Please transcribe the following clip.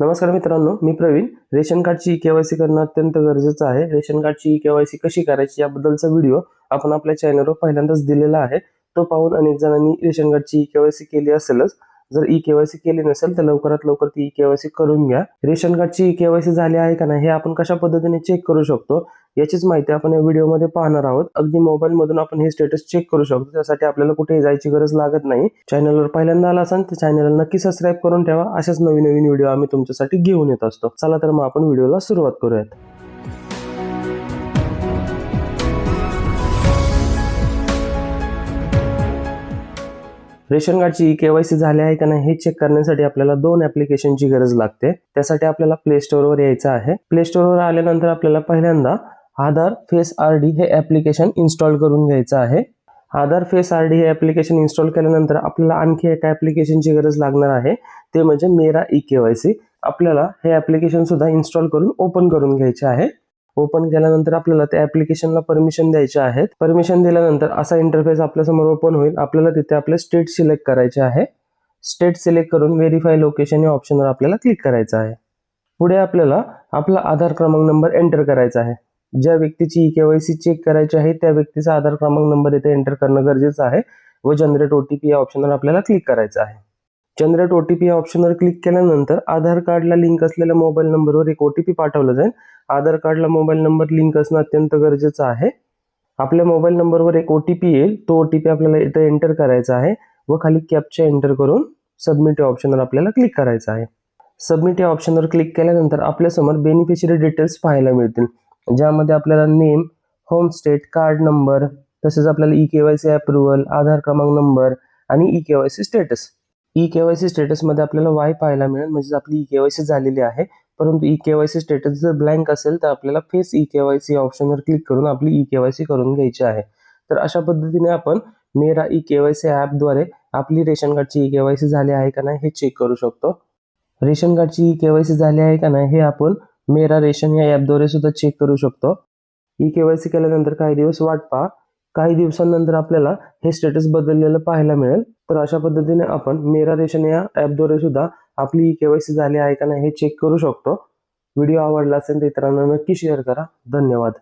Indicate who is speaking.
Speaker 1: नमस्कार मित्रांनो मी प्रवीण. रेशन कार्डची के वाय सी करणं अत्यंत गरजेचं आहे. रेशन कार्डची के वाय सी कशी करायची याबद्दलचा व्हिडिओ आपण आपल्या चॅनलवर पहिल्यांदाच दिलेला आहे. तो पाहून अनेक जणांनी रेशन कार्डची के वाय सी केली असेलच. जर ई के वाय सी केली नसेल तर लवकरात लवकर ती ई के वाय सी करून घ्या. रेशन कार्डची के वाय सी झाली आहे का नाही हे आपण कशा पद्धतीने चेक करू शकतो? याचीच माहिती आपण या व्हिडिओमध्ये पाहणार आहोत. अगदी मोबाईल मधून आपण हे स्टेटस चेक करू शकतो. त्यासाठी आपल्याला कुठे जायची गरज लागत नाही. चॅनलवर पहिल्यांदा आला असाल तर चॅनलला नक्की सबस्क्राईब करून ठेवा. अशाच नवीन नवीन व्हिडिओ आम्ही तुमच्यासाठी घेऊन येत असतो. चला तर मग आपण व्हिडिओला सुरुवात करूयात. रेशन कार्डची ई केवायसी झाली आहे का नाही हे चेक करण्यासाठी आपल्याला दोन ऍप्लिकेशनची गरज लागते. त्यासाठी आपल्याला प्ले स्टोअरवर यायचं आहे. प्ले स्टोअरवर आल्यानंतर आपल्याला पहिल्यांदा आधार फेस आर डी हे ऍप्लिकेशन इन्स्टॉल करून घ्यायचं आहे. आधार फेस आर डी हे ॲप्लिकेशन इन्स्टॉल केल्यानंतर आपल्याला आणखी एका ॲप्लिकेशनची गरज लागणार आहे. ते म्हणजे मेरा ई के वाय सी. आपल्याला हे ऍप्लिकेशन सुद्धा इन्स्टॉल करून ओपन करून घ्यायचे आहे. ओपन केल्यानंतर आपल्याला त्या ॲप्लिकेशनला परमिशन द्यायचे आहेत परमिशन दिल्यानंतर असा इंटरफेस आपल्यासमोर ओपन होईल. आपल्याला तिथे आपले स्टेट सिलेक्ट करायचे आहे. स्टेट सिलेक्ट करून व्हेरीफाय लोकेशन या ऑप्शनवर आपल्याला क्लिक करायचं आहे. पुढे आपल्याला आपला आधार क्रमांक नंबर एंटर करायचा आहे. ज्या व्यक्तीची ई केवायसी चेक करायची आहे त्या व्यक्तीचा आधार क्रमांक नंबर इथे एंटर करणं गरजेचं आहे व जनरेट ओ टी पी या ऑप्शनवर आपल्याला क्लिक करायचं आहे. जनरेट ओ टी पी या ऑप्शनवर क्लिक केल्यानंतर आधार कार्डला लिंक असलेल्या मोबाईल नंबरवर एक ओ टी पी पाठवलं जाईल. आधार कार्डला मोबाईल नंबर लिंक असणं अत्यंत गरजेचं आहे. आपल्या मोबाईल नंबरवर एक ओ टी पी येईल. तो ओ टी पी आपल्याला इथे एंटर करायचा आहे व खाली कॅपच्या एंटर करून सबमिट या ऑप्शनवर आपल्याला क्लिक करायचं आहे. सबमिट या ऑप्शनवर क्लिक केल्यानंतर आपल्यासमोर बेनिफिशरी डिटेल्स पाहायला मिळतील. ज्यामध्ये आपल्याला name home state card number तसेच आपल्याला E K Y C approval Aadhaar क्रमांक नंबर आणि E K Y C status E K Y C स्टेटसमध्ये आपल्याला वाय पाहायला मिळेल म्हणजे आपली ई के वाय सी झालेली आहे परंतु E K Y C status जर ब्लँक असेल तर आपल्याला face E K Y C ऑप्शनवर क्लिक करून आपली ई के वाय सी करून घ्यायची आहे तर अशा पद्धतीने आपण Mera E K Y C ॲपद्वारे आपली रेशन कार्डची ई के वाय सी झाली आहे का नाही हे चेक करू शकतो रेशन कार्डची ई के वाय सी झाली आहे का नाही हे आपण मेरा रेशन या ॲपद्वारे सुद्धा चेक करू शकतो. ई के वाय सी केल्यानंतर काही दिवस वाट पहा काही दिवसांनंतर आपल्याला हे स्टेटस बदललेलं पाहायला मिळेल. तर अशा पद्धतीने आपण मेरा रेशन या ॲपद्वारे सुद्धा आपली ई के वाय सी झाली आहे का नाही हे चेक करू शकतो. व्हिडिओ आवडला असेल तर इतरांना नक्की शेअर करा. धन्यवाद.